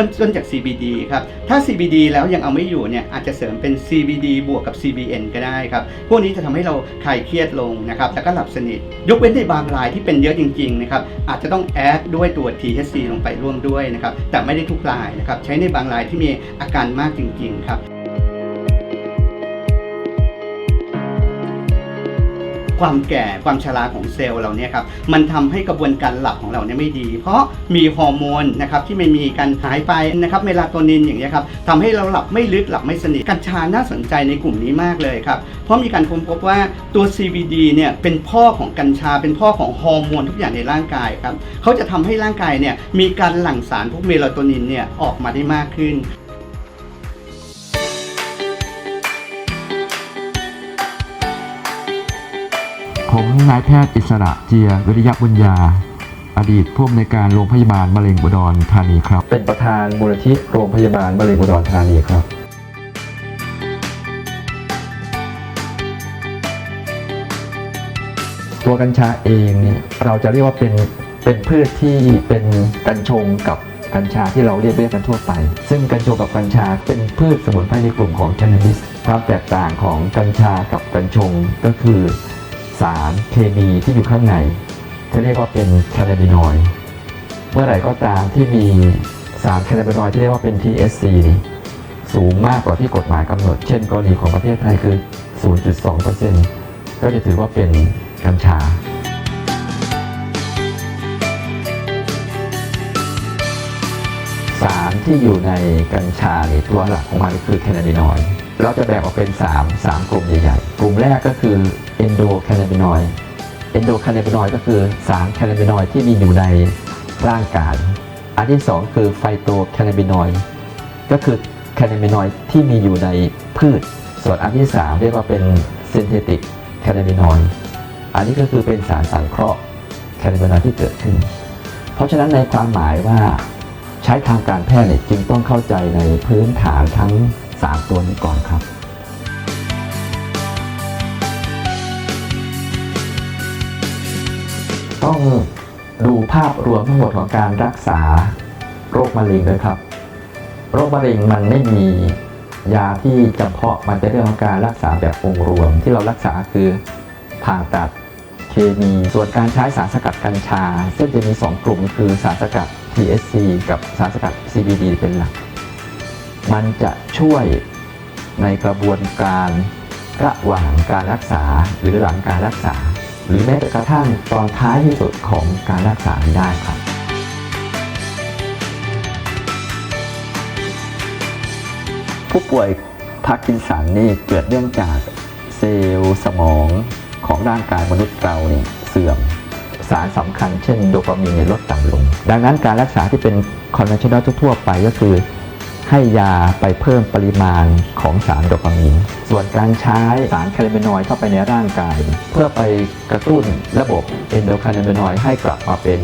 เริ่มต้นจาก CBD ครับ ถ้า CBD แล้วยังเอาไม่อยู่เนี่ยอาจจะเสริมเป็น CBD บวกกับ CBN ก็ได้ครับ พวกนี้จะทำให้เราคลายเครียดลงนะครับ แล้วก็หลับสนิท ยกเว้นในบางรายที่เป็นเยอะจริงๆนะครับอาจจะต้องแอดด้วยตัว THC ลงไปร่วมด้วยนะครับแต่ไม่ได้ทุกรายนะครับใช้ในบางรายที่มีอาการมากจริงๆครับ ความแก่ความชราของเซลล์เราเนี่ยครับมันทำให้กระบวนการหลับของเราเนี่ยไม่ดี เพราะมีฮอร์โมนนะครับที่ไม่มีการหายไปนะครับเมลาโทนินอย่างเงี้ยครับทำให้เราหลับไม่ลึกหลับไม่สนิทกัญชาน่าสนใจในกลุ่มนี้มากเลยครับเพราะมีการค้นพบว่าตัว CBD เนี่ยเป็นพ่อของกัญชา เป็นพ่อของฮอร์โมนทุกอย่างในร่างกายครับเขาจะทำให้ร่างกายเนี่ยมีการหลั่งสารพวกเมลาโทนินเนี่ยออกมาได้มากขึ้น ผมนายแพทย์อิสระเจียวิริยบุญญา อดีตผู้อำนวยการโรงพยาบาลมะเร็งอุดรธานีครับ เป็นประธานมูลนิธิโรงพยาบาลมะเร็งอุดรธานีครับตัวกัญชาเองเนี่เราจะเรียกว่าเป็นเป็นพืชที่เป็นกัญชงกับกัญชาที่เราเรียกเรียกกันทั่วไป ซึ่งกัญชงกับกัญชาเป็นพืชสมุนไพรในกลุ่มของแคนาบิสความแตกต่างของกัญชากับกัญชงก็คือ สารเคมีที่อยู่ข้างในจะเรียกว่าเป็นแคนาบินอยด์เมื่อไหร่ก็ตามที่มีสารแคนาบินอยด์ที่เรียกว่าเป็น THC นี่สูงมากกว่าที่กฎหมายกำหนด เช่นกรณีของประเทศไทยคือ 0.2%ก็จะถือว่าเป็นกัญชาสารที่อยู่ในกัญชาเนี่ยตัวหลักของมันคือแคนาบินอยด์ เราจะแบ่งออกเป็น 3 3 กลุ่มใหญ่ๆ กลุ่มแรกก็คือเอนโดแคนาบินอยด์เอนโดแคนาบินอยด์ก็คือสารแคนาบินอยด์ที่มีอยู่ในร่างกาย อันที่ 2 คือไฟโตแคนาบินอยด์ก็คือแคนาบินอยด์ที่มีอยู่ในพืช ส่วนอันที่ 3 เรียกว่าเป็นซินเทติกแคนาบินอยด์อันนี้ก็คือเป็นสารสังเคราะห์แคนาบินอยด์ที่เกิดขึ้น เพราะฉะนั้นในความหมายว่าใช้ทางการแพทย์เนี่ยจึงต้องเข้าใจในพื้นฐานทั้ง 3 ตัวนี้ก่อนครับต้องดูภาพรวมทั้งหมดของการรักษาโรคมะเร็งด้วยครับ โรคมะเร็งมันไม่มียาที่จำเพาะมันเป็นเรื่องของการรักษาแบบองค์รวม ที่เรารักษาคือผ่าตัดเคมีส่วนการใช้สารสกัดกัญชา ซึ่งจะมี 2 กลุ่มคือสารสกัด THC กับสารสกัด CBD เป็นหลัก มันจะช่วยในกระบวนการระหว่างการรักษาหรือหลังการรักษา หรือแม้กระทั่งตอนท้ายที่สุดของการรักษาได้ครับผู้ป่วยพาร์กินสันนี่เกิดเนื่องจากเซลล์สมองของร่างกายมนุษย์เราเนี่ยเสื่อมสารสำคัญเช่นโดปามีนลดต่ำลง ดังนั้นการรักษาที่เป็นคอนเวนชั่นแนลทั่วไปก็คือ ให้ยาไปเพิ่มปริมาณของสารโดปามีน ส่วนการใช้สารแคนาบินอยด์เข้าไปในร่างกาย เพื่อไปกระตุ้นระบบเอนโดคานาบินอยด์ให้กลับมาเป็น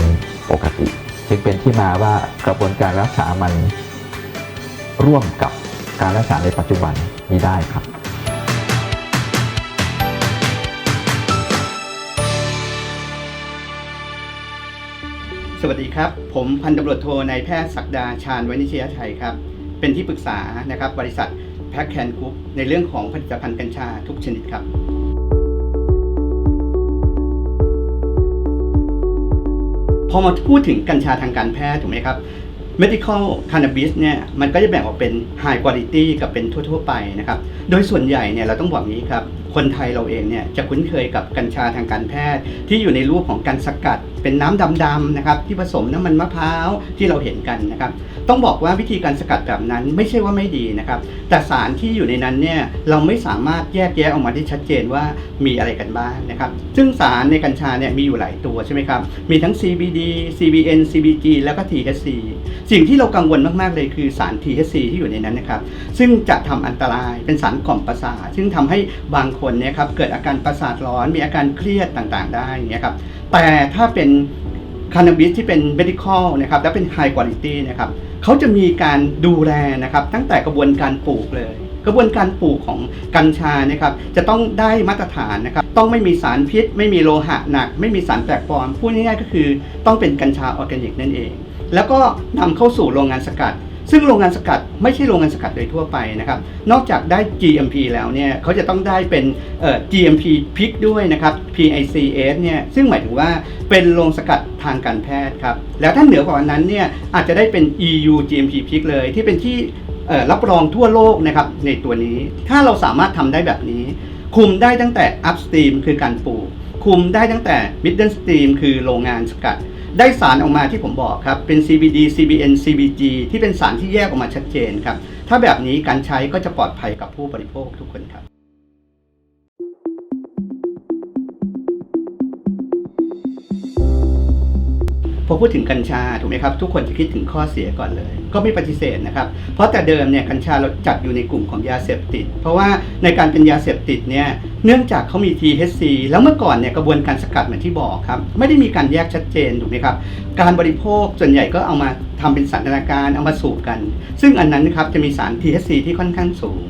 ปกติ จึงเป็นที่มาว่ากระบวนการรักษามันร่วมกับการรักษาในปัจจุบันนี้ได้ครับสวัสดีครับ ผมพันตำรวจโทนายแพทย์ศักดาชาญวณิชยชัยครับ เป็นที่ปรึกษานะครับบริษัทแพ็คแคนกรุ๊ปในเรื่องของผลิตภัณฑ์กัญชาทุกชนิดครับพอมาพูดถึงกัญชาทางการแพทย์ถูกไหมครับ medical cannabis เนี่ยมันก็จะแบ่งออกเป็น high quality กับเป็นทั่ว ๆ ไปนะครับ โดยส่วนใหญ่เนี่ยเราต้องบอกงี้ครับ คนไทยเราเองเนี่ยจะคุ้นเคยกับกัญชาทางการแพทย์ ที่อยู่ในรูปของการสกัด เป็นน้ำดำๆนะครับที่ผสมน้ำมันมะพร้าวที่เราเห็นกันนะครับ ต้องบอกว่าวิธีการสกัดแบบนั้นไม่ใช่ว่าไม่ดีนะครับ แต่สารที่อยู่ในนั้นเนี่ยเราไม่สามารถแยกแยะออกมาได้ชัดเจนว่ามีอะไรกันบ้างนะครับ ซึ่งสารในกัญชาเนี่ยมีอยู่หลายตัวใช่ไหมครับ มีทั้ง CBD CBN CBG แล้วก็ THC สิ่งที่เรากังวลมาก ๆ เลยคือสาร THC ที่อยู่ในนั้นนะครับ ซึ่งจะทำอันตรายเป็นสารกล่อมประสาทซึ่งทำให้บางคนเนี่ยครับเกิดอาการประสาทร้อน มีอาการเครียดต่างๆ ได้อย่างเงี้ยครับ แต่ถ้าเป็นค a นน a บิสที่เป็น medical นะครับ และเป็น high quality นะครับ เขาจะมีการดูแลนะครับ ตั้งแต่กระบวนการปลูกเลย กระบวนการปลูกของกัญชานะครับ จะต้องได้มาตรฐานนะครับ ต้องไม่มีสารพิษ ไม่มีโลหะหนัก ไม่มีสารแปลกปลอมพูดง่ายๆก็คือ ต้องเป็นกัญชาออร์แกนิกนั่นเอง แล้วก็นำเข้าสู่โรงงานสกัด ซึ่งโรงงานสกัดไม่ใช่โรงงานสกัดโดยทั่วไปนะครับ นอกจากได้ GMP แล้วเนี่ยเขาจะต้องได้เป็น GMP พิกด้วยนะครับ PICS เนี่ยซึ่งหมายถึงว่าเป็นโรงสกัดทางการแพทย์ครับ แล้วถ้าเหนือกว่านั้นเนี่ยอาจจะได้เป็น EU GMP พิกเลย ที่เป็นที่รับรองทั่วโลกนะครับในตัวนี้ ถ้าเราสามารถทำได้แบบนี้ คุมได้ตั้งแต่ upstream คือการปลูก คุมได้ตั้งแต่ middle stream คือโรงงานสกัด ได้สารออกมาที่ผมบอกครับ เป็น CBD CBN CBG ที่เป็นสารที่แยกออกมาชัดเจนครับ ถ้าแบบนี้การใช้ก็จะปลอดภัยกับผู้บริโภคทุกคนครับ พอพูดถึงกัญชาถูกไหมครับทุกคนจะคิดถึงข้อเสียก่อนเลย ก็ไม่ปฏิเสธนะครับเพราะแต่เดิมเนี่ยกัญชาเราจัดอยู่ในกลุ่มของยาเสพติด เพราะว่าในการเป็นยาเสพติดเนี่ยเนื่องจากเขามี THC แล้วเมื่อก่อนเนี่ยกระบวนการสกัดเหมือนที่บอกครับไม่ได้มีการแยกชัดเจนถูกไหมครับการบริโภคส่วนใหญ่ก็เอามาทำเป็นสันทนาการเอามาสูบกัน ซึ่งอันนั้นนะครับจะมีสาร THC ที่ค่อนข้างสูง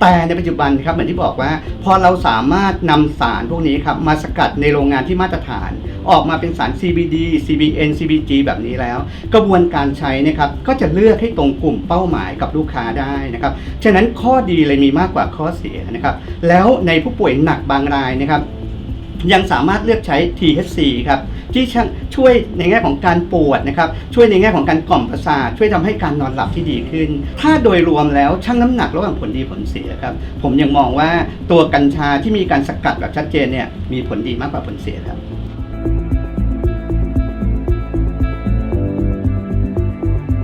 แต่ในปัจจุบันครับเหมือนที่บอกว่า พอเราสามารถนำสารพวกนี้ครับมาสกัดในโรงงานที่มาตรฐาน ออกมาเป็นสาร CBD CBN CBG แบบนี้แล้ว กระบวนการใช้นะครับก็จะเลือกให้ตรงกลุ่มเป้าหมายกับลูกค้าได้นะครับฉะนั้นข้อดีเลยมีมากกว่าข้อเสียนะครับแล้วในผู้ป่วยหนักบางรายนะครับยังสามารถเลือกใช้ THC ครับ ที่ช่วยในแง่ของการปวดนะครับช่วยในแง่ของการกล่อมประสาทช่วยทำให้การนอนหลับที่ดีขึ้น ถ้าโดยรวมแล้วชั่งน้ำหนักระหว่างผลดีผลเสียครับผมยังมองว่าตัวกัญชาที่มีการสกัดแบบชัดเจนเนี่ยมีผลดีมากกว่าผลเสียครับ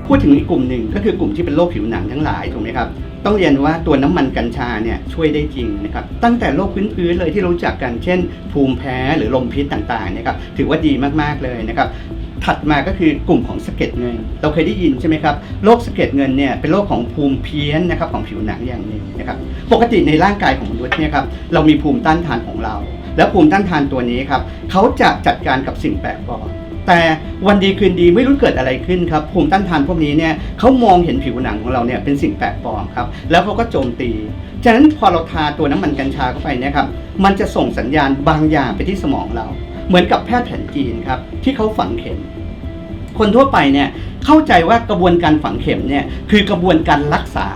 พูดถึงอีกกลุ่มหนึ่งก็คือกลุ่มที่เป็นโรคผิวหนังทั้งหลายถูกไหมครับ ต้องเรียนว่าตัวน้ำมันกัญชาเนี่ยช่วยได้จริงนะครับตั้งแต่โรคพื้นๆเลยที่รู้จักกันเช่น ภูมิแพ้หรือลมพิษต่างๆเนะครับถือว่าดีมากๆเลยนะครับถัดมาก็คือกลุ่มของสะเก็ดเงิน เราเคยได้ยินใช่ไหมครับโรคสะเก็ดเงินเนี่ยเป็นโรคของภูมิเพี้ยนนะครับของผิวหนังอย่างหนึ่งนะครับปกติในร่างกายของมนุษย์เนี่ยครับเรามีภูมิต้านทานของเรา แล้วภูมิต้านทานตัวนี้ครับเขาจะจัดการกับสิ่งแปลกปลอม แต่วันดีคืนดีไม่รู้เกิดอะไรขึ้นครับภูมิต้านทานพวกนี้เนี่ยเขามองเห็นผิวหนังของเราเนี่ยเป็นสิ่งแปลกปลอมครับแล้วเขาก็โจมตีฉะนั้นพอเราทาตัวน้ำมันกัญชาเข้าไปเนี่ยครับมันจะส่งสัญญาณบางอย่างไปที่สมองเรา เหมือนกับแพทย์แผนจีนครับที่เขาฝังเข็มคนทั่วไปเนี่ยเข้าใจว่ากระบวนการฝังเข็มเนี่ยคือกระบวนการรักษา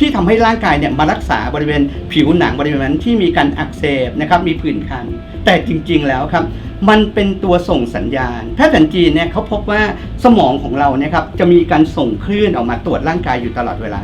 ที่ทำให้ร่างกายเนี่ยมารักษาบริเวณผิวหนังบริเวณนั้นที่มีการอักเสบนะครับมีผื่นคัน แต่จริงๆแล้วครับมันเป็นตัวส่งสัญญาณแพทย์แผนจีนเนี่ยเขาพบว่าสมองของเราเนี่ยครับจะมีการส่งคลื่นออกมาตรวจร่างกายอยู่ตลอดเวลา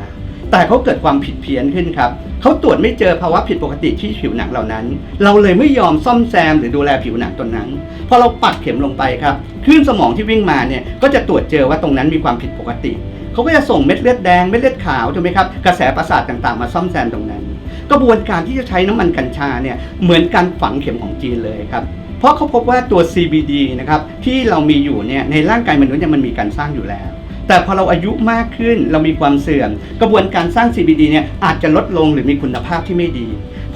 แต่เขาเกิดความผิดเพี้ยนขึ้นครับเขาตรวจไม่เจอภาวะผิดปกติที่ผิวหนังเหล่านั้น เราเลยไม่ยอมซ่อมแซมหรือดูแลผิวหนังตรงนั้น พอเราปักเข็มลงไปครับคลื่นสมองที่วิ่งมาเนี่ยก็จะตรวจเจอว่าตรงนั้นมีความผิดปกติ เขาก็จะส่งเม็ดเลือดแดงเม็ดเลือดขาวถูกไหมครับกระแสประสาทต่างๆ มาซ่อมแซมตรงนั้น กระบวนการที่จะใช้น้ำมันกัญชาเนี่ยเหมือนการฝังเข็มของจีนเลยครับเพราะเขาพบว่าตัว CBD นะครับที่เรามีอยู่เนี่ยในร่างกายมนุษย์เนี่ยมันมีการสร้างอยู่แล้ว แต่พอเราอายุมากขึ้นเรามีความเสื่อม กระบวนการสร้าง CBD เนี่ยอาจจะลดลงหรือมีคุณภาพที่ไม่ดี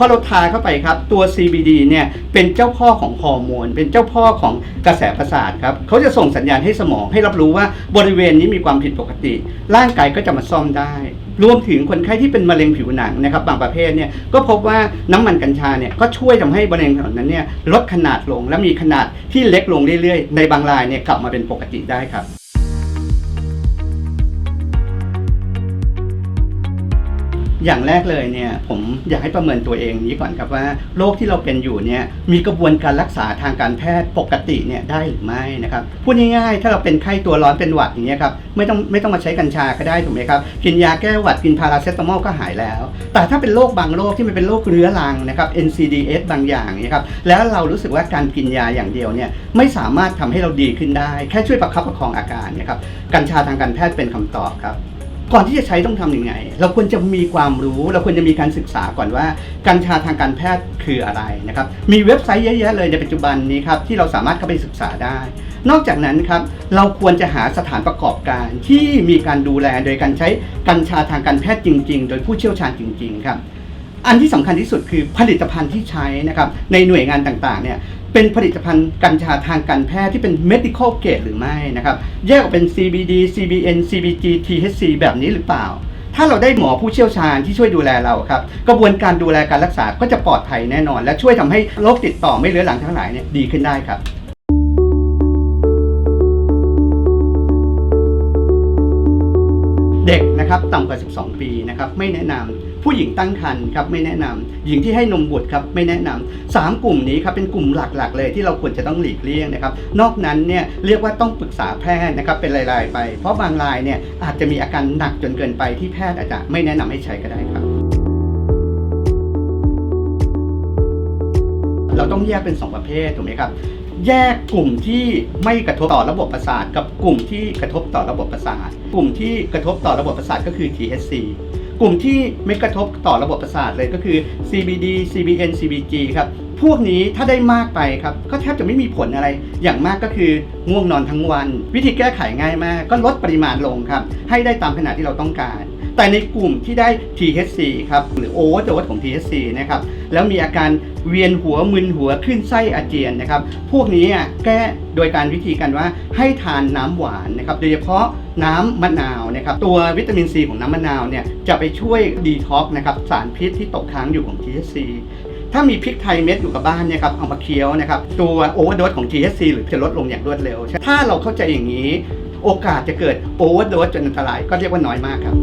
พอเราทาเข้าไปครับตัว CBD เนี่ยเป็นเจ้าพ่อของฮอร์โมนเป็นเจ้าพ่อของกระแสประสาทครับเขาจะส่งสัญญาณให้สมองให้รับรู้ว่าบริเวณนี้มีความผิดปกติ ร่างกายก็จะมาซ่อมได้รวมถึงคนไข้ที่เป็นมะเร็งผิวหนังนะครับบางประเภทเนี่ยก็พบว่าน้ำมันกัญชาเนี่ยก็ช่วยทำให้มะเร็งเหล่านั้นเนี่ยลดขนาดลงและมีขนาดที่เล็กลงเรื่อยๆ ในบางรายเนี่ยกลับมาเป็นปกติได้ครับ อย่างแรกเลยเนี่ยผมอยากให้ประเมินตัวเองนี้ก่อนครับว่าโรคที่เราเป็นอยู่เนี่ยมีกระบวนการรักษาทางการแพทย์ปกติเนี่ยได้หรือไม่นะครับพูดง่ายๆถ้าเราเป็นไข้ตัวร้อนเป็นหวัดอย่างเงี้ยครับไม่ต้องไม่ต้องมาใช้กัญชาก็ได้ถูกไหมครับกินยาแก้หวัดกินพาราเซตามอลก็หายแล้ว แต่ถ้าเป็นโรคบางโรคที่มันเป็นโรคเรื้อรังนะครับ NCDs บางอย่างนี่ยครับแล้วเรารู้สึกว่าการกินยาอย่างเดียวเนี่ยไม่สามารถทำให้เราดีขึ้นได้ แค่ช่วยประคับประคองอาการนี่ยครับกัญชาทางการแพทย์เป็นคำตอบครับ ก่อนที่จะใช้ต้องทำยังไง เราควรจะมีความรู้ เราควรจะมีการศึกษาก่อนว่า กัญชาทางการแพทย์คืออะไรนะครับ มีเว็บไซต์เยอะแยะเลยในปัจจุบันนี้ครับที่เราสามารถเข้าไปศึกษาได้ นอกจากนั้นครับเราควรจะหาสถานประกอบการที่มีการดูแลโดยการใช้กัญชาทางการแพทย์จริง ๆ โดยผู้เชี่ยวชาญจริง ๆ ครับอันที่สำคัญที่สุดคือผลิตภัณฑ์ที่ใช้นะครับในหน่วยงานต่างๆเนี่ย เป็นผลิตภัณฑ์กัญชาทางการแพทย์ที่เป็น medical grade หรือไม่นะครับ แยกออกเป็น CBD CBN CBG THC แบบนี้หรือเปล่า ถ้าเราได้หมอผู้เชี่ยวชาญที่ช่วยดูแลเราครับ กระบวนการดูแลการรักษาก็จะปลอดภัยแน่นอน และช่วยทำให้โรคติดต่อไม่เรื้อรังทั้งหลายเนี่ยดีขึ้นได้ครับเเด็กนะครับต่ำกว่า 12 ปีนะครับไม่แนะนำ ผู้หญิงตั้งครรภ์ครับไม่แนะนำหญิงที่ให้นมบุตรครับไม่แนะนำสามกลุ่มนี้ครับเป็นกลุ่มหลักๆ เลยที่เราควรจะต้องหลีกเลี่ยงนะครับ นอกนั้นเนี่ยเรียกว่าต้องปรึกษาแพทย์นะครับเป็นรายๆไป เพราะบางรายเนี่ยอาจจะมีอาการหนักจนเกินไปที่แพทย์อาจจะไม่แนะนำให้ใช้ก็ได้ครับเราต้องแยกเป็น 2 ประเภทถูกไหมครับแยกกลุ่มที่ไม่กระทบต่อระบบประสาท กับกลุ่มที่กระทบต่อระบบประสาท กลุ่มที่กระทบต่อระบบประสาทก็คือ THC กลุ่มที่ไม่กระทบต่อระบบประสาทเลยก็คือ CBD CBN CBG ครับพวกนี้ถ้าได้มากไปครับก็แทบจะไม่มีผลอะไร อย่างมากก็คือง่วงนอนทั้งวัน วิธีแก้ไขง่ายมาก ก็ลดปริมาณลงครับ ให้ได้ตามขนาดที่เราต้องการ แต่ในกลุ่มที่ได้ THC ครับหรือโอเวอร์โดสของ THC นะครับ แล้วมีอาการเวียนหัวมึนหัวขึ้นไส้อาเจียนนะครับ พวกนี้แก้โดยการวิธีกันว่าให้ทานน้ำหวานนะครับ โดยเฉพาะน้ำมะนาวนะครับ ตัววิตามินซีของน้ำมะนาวเนี่ยจะไปช่วยดีท็อกนะครับสารพิษที่ตกค้างอยู่ของ THC ถ้ามีพริกไทยเม็ดอยู่กับบ้านเนี่ยครับเอามาเคี้ยวนะครับตัวโอเวอร์โดสของ THC หรือจะลดลงอย่างรวดเร็ว ถ้าเราเข้าใจอย่างนี้ โอกาสจะเกิดโอเวอร์โดสจนอันตรายก็เรียกว่าน้อยมากครับ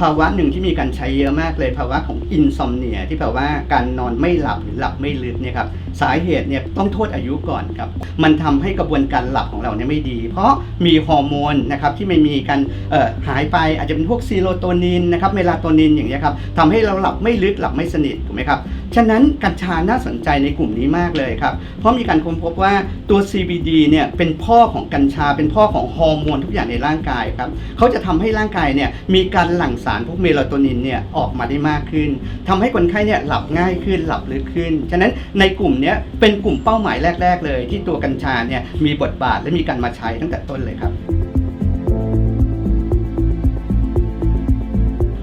ภาวะหนึ่งที่มีการใช้เยอะมากเลยภาวะของอินซอมเนียที่แปลว่าการนอนไม่หลับหรือหลับไม่ลึกเนี่ยครับสาเหตุเนี่ยต้องโทษอายุก่อนครับมันทำให้กระบวนการหลับของเราเนี่ยไม่ดี เพราะมีฮอร์โมนนะครับที่ไม่มีการเอ่อหายไปอาจจะเป็นพวกซีโรโทนินนะครับเมลาโทนินอย่างเงี้ยครับทำให้เราหลับไม่ลึกหลับไม่สนิทถูกไหมครับฉะนั้นกัญชาน่าสนใจในกลุ่มนี้มากเลยครับเพราะมีการค้นพบว่าตัว CBD เนี่ยเป็นพ่อของกัญชาเป็นพ่อของฮอร์โมนทุกอย่างในร่างกายครับเขาจะทำให้ร่างกายเนี่ยมีการหลั่งสารพวกเมลาโทนินเนี่ยออกมาได้มากขึ้นทำให้คนไข้เนี่ยหลับง่ายขึ้นหลับลึกขึ้น ฉะนั้นในกลุ่มนี้เป็นกลุ่มเป้าหมายแรก ๆ เลย ที่ตัวกัญชาเนี่ยมีบทบาทและมีการมาใช้ตั้งแต่ต้นเลยครับ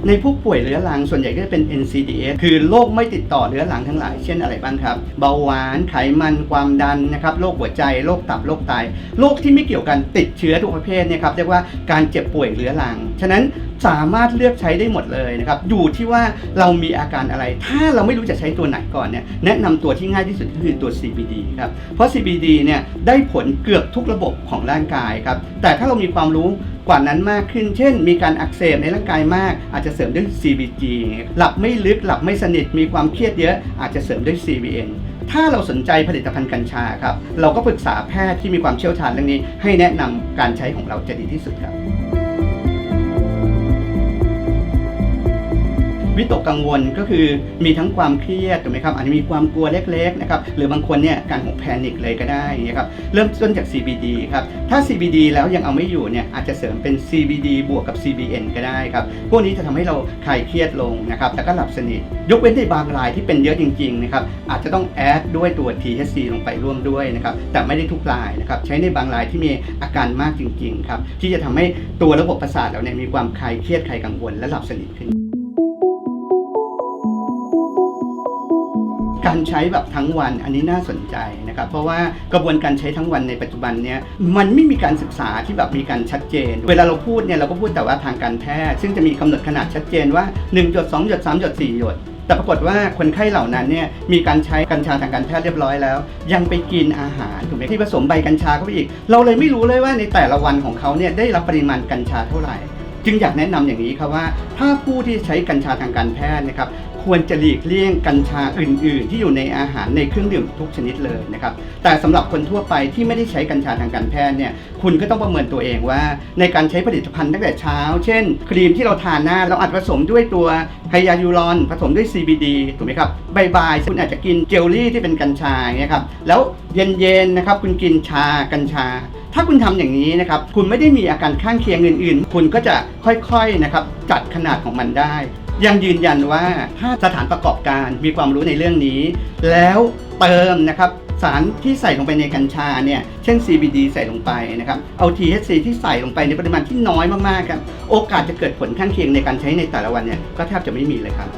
ในผู้ป่วยเรื้อรังส่วนใหญ่ก็จะเป็น NCDs คือโรคไม่ติดต่อเรื้อรังทั้งหลาย เช่นอะไรบ้างครับ เบาหวาน ไขมัน ความดันนะครับโรคหัวใจ โรคตับ โรคไต โรคที่ไม่เกี่ยวกันติดเชื้อทุกประเภทเนี่ยครับเรียกว่าการเจ็บป่วยเรื้อรัง ฉะนั้น สามารถเลือกใช้ได้หมดเลยนะครับอยู่ที่ว่าเรามีอาการอะไร ถ้าเราไม่รู้จะใช้ตัวไหนก่อนเนี่ยแนะนำตัวที่ง่ายที่สุดก็คือตัว CBD ครับเพราะ CBD เนี่ยได้ผลเกือบทุกระบบของร่างกายครับแต่ถ้าเรามีความรู้กว่านั้นมากขึ้น เช่น มีการอักเสบในร่างกายมาก อาจจะเสริมด้วย CBG หลับไม่ลึก หลับไม่สนิท มีความเครียดเยอะ อาจจะเสริมด้วย CBN ถ้าเราสนใจผลิตภัณฑ์กัญชาครับ เราก็ปรึกษาแพทย์ที่มีความเชี่ยวชาญเรื่องนี้ ให้แนะนำการใช้ของเราจะดีที่สุดครับ วิตกกังวลก็คือมีทั้งความเครียดถูกไหมครับอาจจะมีความกลัวเล็กๆนะครับหรือบางคนเนี่ยการของแพนิคเลยก็ได้อย่ครับเริ่มต้นจาก CBD ครับถ้า CBD แล้วยังเอาไม่อยู่เนี่ยอาจจะเสริมเป็น CBD บวกกับ CBN ก็ได้ครับพวกนี้จะทำให้เราคลายเครียดลงนะครับแล้วก็หลับสนิทยกเว้นในบางรายที่เป็นเยอะจริงๆนะครับอาจจะต้องแอดด้วยตัว THC ลงไปร่วมด้วยนะครับแต่ไม่ได้ทุกรายนะครับใช้ในบางรายที่มีอาการมากจริงๆครับที่จะทำให้ตัวระบบประสาทเราเนี่ยมีความคลายเครียดคลายกังวลและหลับสนิทขึ้น การใช้แบบทั้งวันอันนี้น่าสนใจนะครับ เพราะว่ากระบวนการใช้ทั้งวันในปัจจุบันเนี้ยมันไม่มีการศึกษาที่แบบมีการชัดเจน เวลาเราพูดเนี่ยเราก็พูดแต่ว่าทางการแพทย์ ซึ่งจะมีกำหนดขนาดชัดเจนว่า1หยด2หยด3หยด4หยดแต่ปรากฏว่าคนไข้เหล่านั้นเนี่ยมีการใช้กัญชาทางการแพทย์เรียบร้อยแล้ว ยังไปกินอาหารถูกไหมที่ผสมใบกัญชาเข้าไปอีก เราเลยไม่รู้เลยว่าในแต่ละวันของเขาเนี่ยได้รับปริมาณกัญชาเท่าไหร่ จึงอยากแนะนำอย่างนี้ครับว่า ถ้าผู้ที่ใช้กัญชาทางการแพทย์นะครับ ควรจะหลีกเลี่ยงกัญชาอื่น ๆ ที่อยู่ในอาหารในเครื่องดื่มทุกชนิดเลยนะครับแต่สำหรับคนทั่วไปที่ไม่ได้ใช้กัญชาทางการแพทย์เนี่ยคุณก็ต้องประเมินตัวเองว่า ในการใช้ผลิตภัณฑ์ตั้งแต่เช้า เช่น ครีมที่เราทานหน้าเราอาจผสมด้วยตัวไฮยาลูรอน ผสมด้วย CBD ถูกไหมครับบ่ายๆคุณอาจจะกินเจลลี่ที่เป็นกัญชาเงี้ยครับแล้วเย็นๆนะครับคุณกินชากัญชาถ้าคุณทำอย่างนี้นะครับ คุณไม่ได้มีอาการข้างเคียงอื่น ๆ คุณก็จะค่อย ๆ นะครับ จัดขนาดของมันได้ ยังยืนยันว่าถ้าสถานประกอบการมีความรู้ในเรื่องนี้ แล้วเติมนะครับสารที่ใส่ลงไปในกัญชาเนี่ย เช่น CBD ใส่ลงไปนะครับ เอา THC ที่ใส่ลงไปในปริมาณที่น้อยมากๆครับ โอกาสจะเกิดผลข้างเคียงในการใช้ในแต่ละวันเนี่ย ก็แทบจะไม่มีเลยครับ